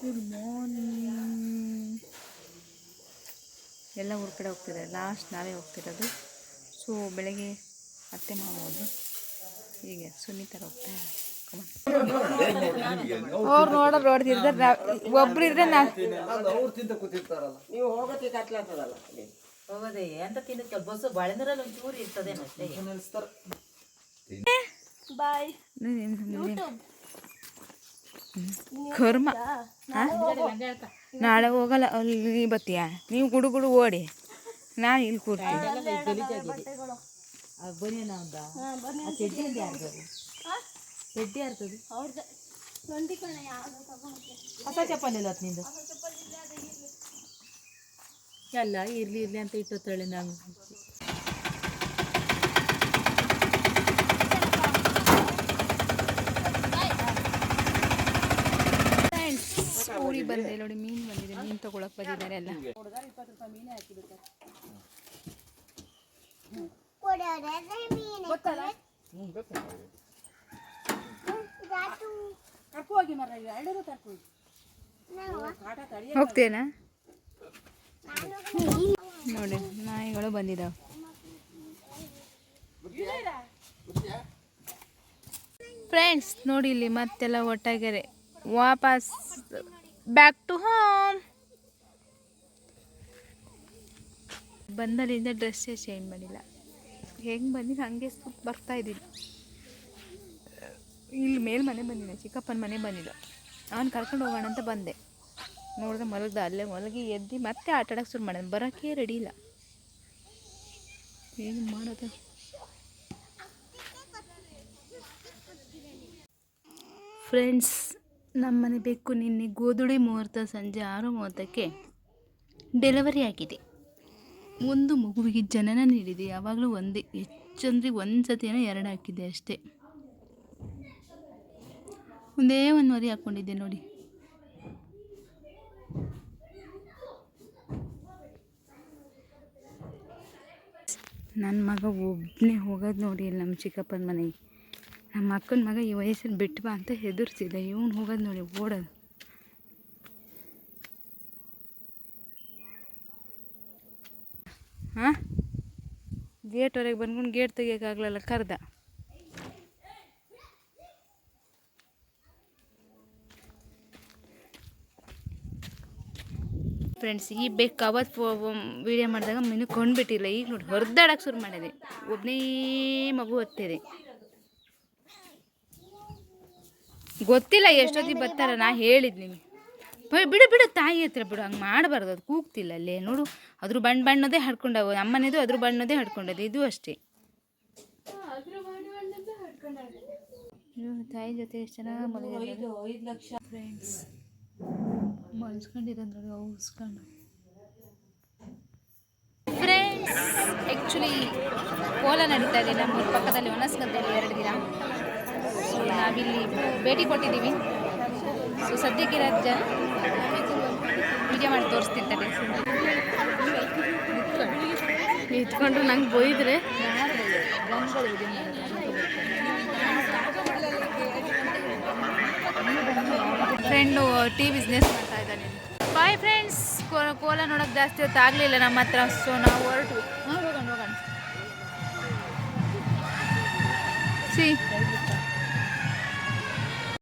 Good morning ಎಲ್ಲ ಊರ ಕಡೆ ಹೋಗ್ತಿದ್ದಾರೆ ಲಾಸ್ಟ್ ನಾವೇ ಹೋಗ್ತಿರೋದು. ಸೊ ಬೆಳಗ್ಗೆ ಅತ್ತೆ ಮಾವ ಹೋದ್ರು. ಹೀಗೆ ಸುನೀತರ ಹೋಗ್ತಾ ಅವ್ರು ನೋಡೋರು ನೋಡ್ತಿರ್ತಾರೆ. ಒಬ್ರು ಇದ್ರೆ ನೀವು ಹೋಗೋದೇ ಅಂತ ಬಸ್ಸು ಬಾಳೆಂದ್ರಲ್ಲಿ ಒಂಚೂರು ಇರ್ತದೆ ಅಷ್ಟೇ. ಕರ್ಮ. ನಾಳೆ ಹೋಗಲ್ಲ ಅಲ್ಲಿ ಬತ್ತೀಯ? ನೀವು ಗುಡು ಗುಡು ಓಡಿ. ನಾನು ಇಲ್ಲಿ ಕೂರ್ತೀನಿ. ಹೊಸ ಚಪ್ಪಲಿ ಇಲ್ಲ ನಿಂದು? ಎಲ್ಲ ಇರ್ಲಿ. ಇರ್ಲಿ ಅಂತ ಇಟ್ಟೊತ್ತಳೆ ನಾನು. ಬಂದೆ ನೋಡಿ ಮೀನು ಬಂದಿದೆ ಮೀನು ತಗೊಳಕ್ ಬಂದಿದ್ದಾರೆ ಎಲ್ಲ. ಹೋಗ್ತೇನಾ? ನೋಡಿ ನಾಯಿಗಳು ಬಂದಿದಾವ. ಫ್ರೆಂಡ್ಸ್ ನೋಡಿ ಇಲ್ಲಿ ಮತ್ತೆಲ್ಲ ಒಟ್ಟಾಗ್ಯಾರೆ ವಾಪಸ್ ಬ್ಯಾಕ್ ಟು ಹೋಮ್ ಬಂದಲ್ಲಿಂದ ಡ್ರೆಸ್ಸೇ ಚೇಂಜ್ ಮಾಡಿಲ್ಲ. ಹೆಂಗೆ ಬಂದಿದ್ದು ಹಾಗೆ ಬರ್ತಾ ಇದ್ದೀನಿ. ಇಲ್ಲಿ ಮೇಲೆ ಮನೆ ಬಂದಿದ್ದೆ ಚಿಕ್ಕಪ್ಪನ ಮನೆ ಬಂದಿದ್ದ ಅವನು ಕರ್ಕೊಂಡು ಹೋಗೋಣ ಅಂತ ಬಂದೆ. ನೋಡಿದ್ರೆ ಮಲಗ್ದ, ಅಲ್ಲೇ ಮಲಗಿ ಎದ್ದು ಮತ್ತೆ ಆಟ ಆಡೋಕ್ಕೆ ಶುರು ಮಾಡೋದು. ಬರೋಕ್ಕೆ ರೆಡಿ ಇಲ್ಲ. ಏನು ಮಾಡೋದು? ಫ್ರೆಂಡ್ಸ್ ನಮ್ಮನೆ ಬೆಕ್ಕು ನಿನ್ನೆ ಗೋಧುಳಿ ಮುಹೂರ್ತ ಸಂಜೆ ಆರು ಮೂವತ್ತಕ್ಕೆ ಡೆಲಿವರಿ ಆಗಿದೆ ಒಂದು ಮಗುವಿಗೆ ಜನನ ನೀಡಿದೆ. ಯಾವಾಗಲೂ ಒಂದೇ, ಹೆಚ್ಚಂದ್ರೆ ಒಂದು ಸತಿಯನ್ನು ಎರಡು ಹಾಕಿದ್ದೆ ಅಷ್ಟೇ. ಒಂದೇ ಒಂದು ಮರಿ ಹಾಕ್ಕೊಂಡಿದ್ದೆ ನೋಡಿ. ನನ್ನ ಮಗ ಒಬ್ಬನೇ ಹೋಗೋದು ನೋಡಿ ನಮ್ಮ ಚಿಕ್ಕಪ್ಪನ ಮನೆಗೆ. ನಮ್ಮ ಅಕ್ಕನ ಮಗ ಈ ವಯಸ್ಸಲ್ಲಿ ಬಿಟ್ಟು ಬಾ ಅಂತ ಹೆದರ್ಸಿದ್ದೆ ಇವನು ಹೋಗೋದು ನೋಡಿ, ಓಡೋದು. ಹಾಂ ಗೇಟ್ವರೆಗೆ ಬಂದ್ಕೊಂಡು ಗೇಟ್ ತೆಗಿಯೋಕ್ಕಾಗಲಲ್ಲ, ಕರ್ದ. ಫ್ರೆಂಡ್ಸ್ ಈ ಬೇಕು ಅವತ್ತು ವಿಡಿಯೋ ಮಾಡಿದಾಗ ಮಿನು ಕೊಂಡ್ಬಿಟ್ಟಿಲ್ಲ. ಈಗ ನೋಡಿ ಹೊರದಾಡಕ್ಕೆ ಶುರು ಮಾಡಿದೆ. ಒಬ್ಬನೇ ಮಗು ಹೊತ್ತಿದೆ. ಗೊತ್ತಿಲ್ಲ ಎಷ್ಟೊತ್ತಿಗೆ ಬರ್ತಾರ ನಾ ಹೇಳಿದ್ನಿ ಬಿಡು ಬಿಡು ತಾಯಿ ಹತ್ರ ಬಿಡು ಹಂಗೆ ಮಾಡಬಾರ್ದು ಅದು ಕೂಗ್ತಿಲ್ಲ ಅಲ್ಲೇ ನೋಡು. ಅದ್ರ ಬಣ್ಣ ಬಣ್ಣದೇ ಹಡ್ಕೊಂಡವು ಅಮ್ಮನಿದು ಅದ್ರ ಬಣ್ಣದೇ ಹಡ್ಕೊಂಡದು ಇದು ಅಷ್ಟೇ. ತಾಯಿ ಜೊತೆ ಎಷ್ಟು ಚೆನ್ನಾಗಿ ಫ್ರೆಂಡ್ಸ್ ನೋಡಿ ಉಸ್ಕೊಂಡು ಫ್ರೆಂಡ್ಸ್ ಆ್ಯಕ್ಚುಲಿ ಕೋಲ ನಡೀತಾ ಇದೆ ನಮ್ಮ ಪಕ್ಕದಲ್ಲಿ ಹೊನಸ್ಗದ್ದೆಯಲ್ಲಿ ಎರಡು ದಿನ. ನಾವಿಲ್ಲಿ ಭೇಟಿ ಕೊಟ್ಟಿದ್ದೀವಿ. ಸೊ ಸದ್ಯಕ್ಕಿರೋ ಜನ ಪೂಜೆ ಮಾಡಿ ತೋರಿಸ್ತಿರ್ತಾರೆ. ನಿಂತ್ಕೊಂಡು ನಂಗೆ ಬೈದ್ರೆ. ಫ್ರೆಂಡು ಟೀ ಬಿಸ್ನೆಸ್ ಮಾಡ್ತಾ ಇದ್ದಾನೆ. ಬಾಯ್ ಫ್ರೆಂಡ್ಸ್ ಕೋಲ ನೋಡೋಕೆ ಜಾಸ್ತಿ ಹೊತ್ತು ಆಗಲಿಲ್ಲ ನಮ್ಮ ಹತ್ರ ಸೊ ನಾವು ಹೊರಟು ಹೋಗೋಣ ಹೋಗೋಣ. ಸಿ